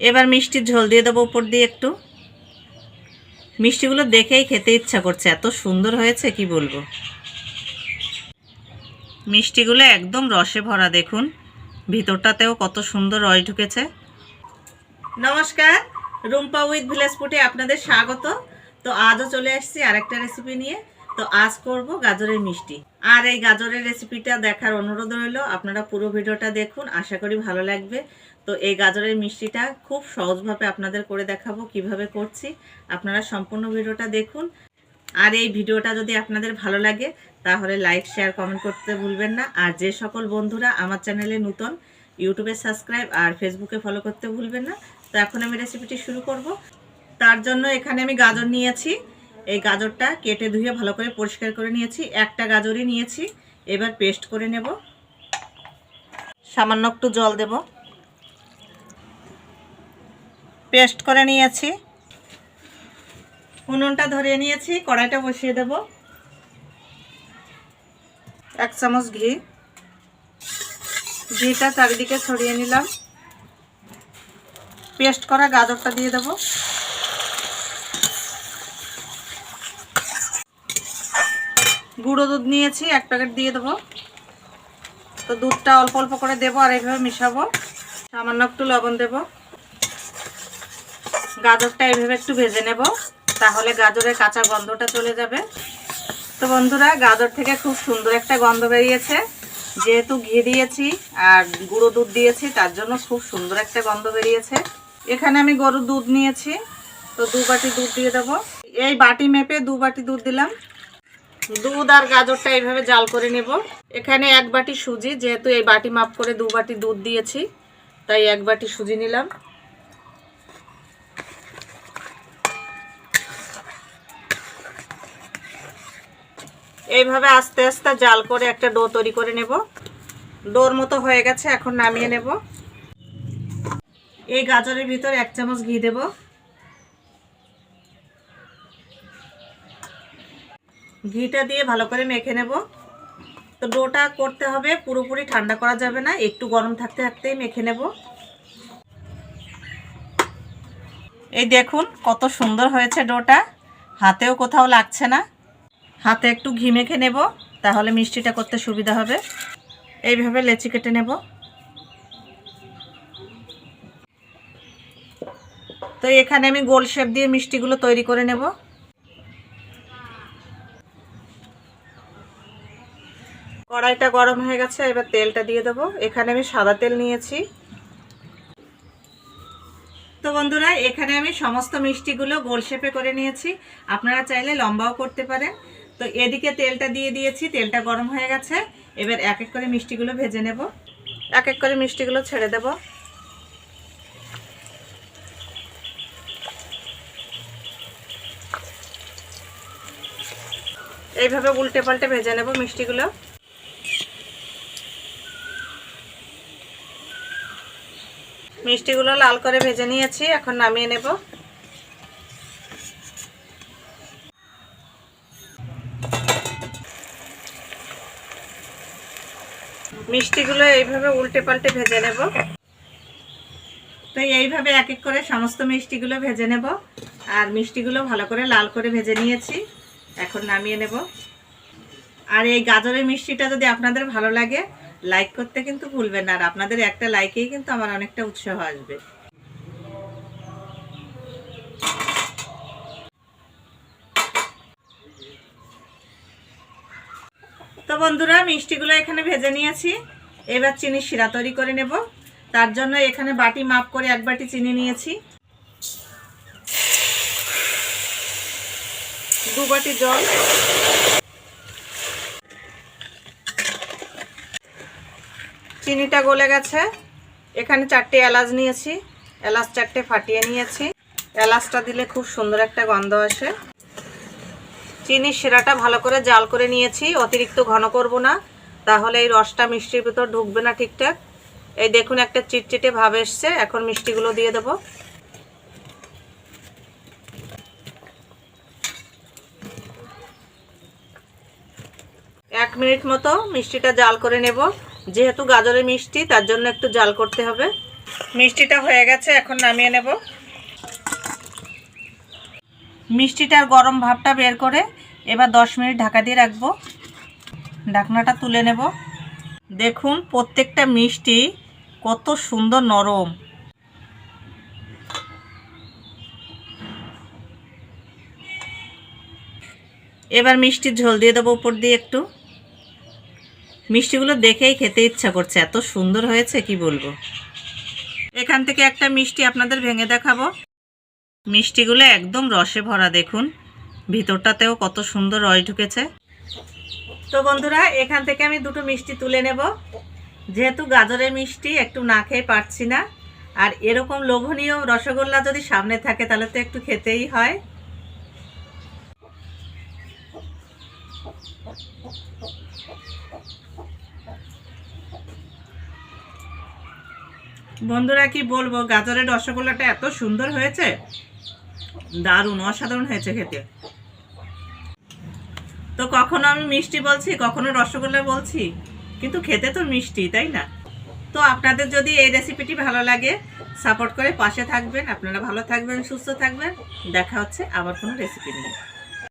এবার মিষ্টির ঝোল দিয়ে দেবো উপর দিয়ে একটু। মিষ্টিগুলো দেখেই খেতে ইচ্ছা করছে, এত সুন্দর হয়েছে, কি বলব? মিষ্টিগুলো একদম রসে ভরা, দেখুন। ভিতরটাতেও কত সুন্দর রস ঢুকেছে। নমস্কার, রুম্পা উইথ ভিলেজ ফুটে আপনাদের স্বাগত। তো আজও চলে আসছি আরেকটা রেসিপি নিয়ে। তো আজ করব গাজরের মিষ্টি। আর এই গাজরের রেসিপিটা দেখার অনুরোধ রইল, আপনারা পুরো ভিডিওটা দেখুন, আশা করি ভালো লাগবে। তো এই গাজরের মিষ্টিটা খুব সহজভাবে আপনাদের করে দেখাবো কীভাবে করছি, আপনারা সম্পূর্ণ ভিডিওটা দেখুন। আর এই ভিডিওটা যদি আপনাদের ভালো লাগে, তাহলে লাইক শেয়ার কমেন্ট করতে ভুলবেন না। আর যে সকল বন্ধুরা আমার চ্যানেলে নতুন ইউটিউবে সাবস্ক্রাইব আর ফেসবুকে ফলো করতে ভুলবেন না। তো এখন আমি রেসিপিটি শুরু করব। তার জন্য এখানে আমি গাজর নিয়েছি। এই গাজরটা কেটে ধুয়ে ভালো করে পরিষ্কার করে নিয়েছি। একটা গাজরই নিয়েছি। এবার পেস্ট করে নেব। সামান্য একটু জল দেব। পেস্ট করে নিয়েছি। উনুনটা ধরিয়ে নিয়েছি। কড়াইটা বসিয়ে দেব। এক চামচ ঘি। ঘিটা চারিদিকে ছড়িয়ে নিলাম। পেস্ট করা গাজরটা দিয়ে দেব। গুঁড়ো দুধ নিয়েছি, এক প্যাকেট দিয়ে দেবো। তো দুধটা অল্প অল্প করে দেবো আর এইভাবে মিশাবো। সামান্য একটু লবণ দেব। গাজরটা এইভাবে একটু ভেজে নেব, তাহলে গাজরের কাঁচা গন্ধটা চলে যাবে। তো বন্ধুরা, গাজর থেকে খুব সুন্দর একটা গন্ধ বেরিয়েছে। যেহেতু ঘি দিয়েছি আর গুঁড়ো দুধ দিয়েছি, তার জন্য খুব সুন্দর একটা গন্ধ বেরিয়েছে। এখানে আমি গরুর দুধ নিয়েছি, তো দু বাটি দুধ দিয়ে দেবো। এই বাটি মেপে দু বাটি দুধ দিলাম। দুধ আর গাজরটা এইভাবে জাল করে নেব। এখানে এক বাটি সুজি, যেহেতু এই বাটি মাপ করে দু বাটি দুধ দিয়েছি, তাই এক বাটি সুজি নিলাম। এইভাবে আস্তে আস্তে জাল করে একটা ডো তৈরি করে নেব। ডোর মতো হয়ে গেছে, এখন নামিয়ে নেব। এই গাজরের ভিতর এক চামচ ঘি দেব। ঘিটা দিয়ে ভালো করে মেখে নেব। তো ডোটা করতে হবে, পুরোপুরি ঠান্ডা করা যাবে না, একটু গরম থাকতে থাকতেই মেখে নেব। এই দেখুন কত সুন্দর হয়েছে ডোটা, হাতেও কোথাও লাগছে না। হাতে একটু ঘি মেখে নেব, তাহলে মিষ্টিটা করতে সুবিধা হবে। এইভাবে লেচি কেটে নেব। তো এখানে আমি গোল শেপ দিয়ে মিষ্টিগুলো তৈরি করে নেব। কড়াইটা গরম হয়ে গেছে, এবার তেলটা দিয়ে দেবো। এখানে আমি সাদা তেল নিয়েছি। তো বন্ধুরা, এখানে আমি সমস্ত মিষ্টিগুলো গোল শেপে করে নিয়েছি। আপনারা চাইলে লম্বাও করতে পারেন। তো এদিকে তেলটা দিয়ে দিয়েছি, তেলটা গরম হয়ে গেছে। এবার এক এক করে মিষ্টিগুলো ভেজে নেব। এক এক করে মিষ্টিগুলো ছেড়ে দেব। এইভাবে উল্টে পাল্টে ভেজে নেব মিষ্টিগুলো। মিষ্টিগুলো লাল করে ভেজে নিয়েছি, এখন নামিয়ে নেব। মিষ্টিগুলো এইভাবে উল্টে পাল্টে ভেজে নেব। তো এইভাবে এক এক করে সমস্ত মিষ্টিগুলো ভেজে নেব, আর মিষ্টিগুলো ভালো করে লাল করে ভেজে নিয়েছি, এখন নামিয়ে নেব। আর এই গাজরের মিষ্টিটা যদি আপনাদের ভালো লাগে লাইক করতে কিন্তু ভুলবেন না আর আপনাদের একটা লাইকেই কিন্তু আমার অনেকটা উৎসাহ আসবে। তো বন্ধুরা, মিষ্টিগুলো এখানে ভেজে নিয়েছি। এবার চিনি শিরা তৈরি করে নেব। তার জন্য এখানে বাটি মাপ করে এক বাটি চিনি নিয়েছি। দু বাটি জল। চিনিটা গলে গেছে। এখানে চারটে এলাচ নিয়েছি। এলাচ চারটে ফাটিয়ে নিয়েছি। এলাচটা দিলে খুব সুন্দর একটা গন্ধ আসে। চিনির শিরাটা ভালো করে জাল করে নিয়েছি। অতিরিক্ত ঘন করব না। তাহলে এই রসটা মিষ্টির ভিতর ঢুকবে না ঠিকঠাক। এই দেখুন একটা চিটচিটে ভাব এসছে। এখন মিষ্টিগুলো দিয়ে দেব। এক মিনিট মতো মিষ্টিটা জাল করে নেব। যেহেতু গাজরের মিষ্টি, তার জন্য একটু জাল করতে হবে। মিষ্টিটা হয়ে গেছে, এখন নামিয়ে নেব। মিষ্টিটার গরম ভাবটা বের করে এবার দশ মিনিট ঢাকা দিয়ে রাখব। ঢাকনাটা তুলে নেব। দেখুন, প্রত্যেকটা মিষ্টি কত সুন্দর নরম। এবার মিষ্টির ঝোল দিয়ে দেবো উপর দিয়ে একটু। মিষ্টিগুলো দেখেই খেতে ইচ্ছা করছে। এত সুন্দর হয়েছে, কি বলব? এখান থেকে একটা মিষ্টি আপনাদের ভেঙে দেখাবো। মিষ্টিগুলো একদম রসে ভরা, দেখুন। ভিতরটাতেও কত সুন্দর রস ঢুকেছে। তো বন্ধুরা, এখান থেকে আমি দুটো মিষ্টি তুলে নেব। যেহেতু গাজরের মিষ্টি একটু না খেয়ে পারছি না, আর এরকম লোভনীয় রসগোল্লা যদি সামনে থাকে, তাহলে তো একটু খেতেই হয়। বন্ধুরা, কি বলব? গাজরের রসগোল্লাটা এত সুন্দর হয়েছে। দারুণ, অসাধারণ হয়েছে খেতে। তো কখনো আমি মিষ্টি বলছি, কখনো রসগোল্লা বলছি, কিন্তু খেতে তো মিষ্টি, তাই না? তো আপনাদের যদি এই রেসিপিটি ভালো লাগে সাপোর্ট করে পাশে থাকবেন। আপনারা ভালো থাকবেন, সুস্থ থাকবেন। দেখা হচ্ছে আবার কোনো রেসিপি নিয়ে।